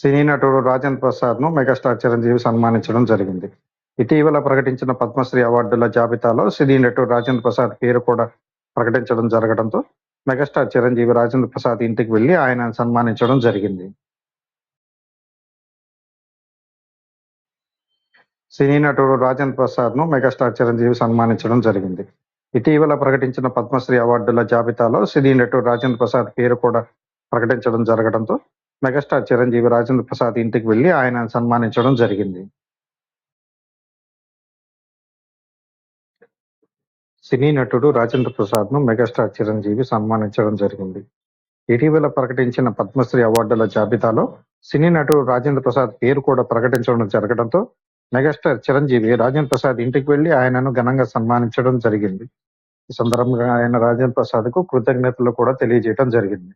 సినీ నటుడు రాజేంద్ర ప్రసాద్ను మెగాస్టార్ చిరంజీవి సన్మానించడం జరిగింది. ఇటీవల ప్రకటించిన పద్మశ్రీ అవార్డుల జాబితాలో సినీ నటుడు రాజేంద్ర ప్రసాద్ పేరు కూడా ప్రకటించడం జరగడంతో మెగాస్టార్ చిరంజీవి రాజేంద్ర ప్రసాద్ ఇంటికి వెళ్ళి ఆయన సన్మానించడం జరిగింది. సినీ నటుడు రాజేంద్ర ప్రసాద్ను మెగాస్టార్ చిరంజీవి సన్మానించడం జరిగింది. ఇటీవల ప్రకటించిన పద్మశ్రీ అవార్డుల జాబితాలో సినీ నటుడు రాజేంద్ర ప్రసాద్ పేరు కూడా ప్రకటించడం జరగడంతో మెగాస్టార్ చిరంజీవి రాజేంద్ర ప్రసాద్ ఇంటికి వెళ్ళి ఆయన సన్మానించడం జరిగింది. సినీ నటుడు రాజేంద్ర ప్రసాద్ను మెగాస్టార్ చిరంజీవి సన్మానించడం జరిగింది. ఇటీవల ప్రకటించిన పద్మశ్రీ అవార్డుల జాబితాలో సినీ నటుడు రాజేంద్ర ప్రసాద్ పేరు కూడా ప్రకటించడం జరగడంతో మెగాస్టార్ చిరంజీవి రాజేంద్ర ప్రసాద్ ఇంటికి వెళ్ళి ఆయనను ఘనంగా సన్మానించడం జరిగింది. ఈ సందర్భంగా ఆయన రాజేంద్ర ప్రసాద్కు కృతజ్ఞతలు కూడా తెలియజేయడం జరిగింది.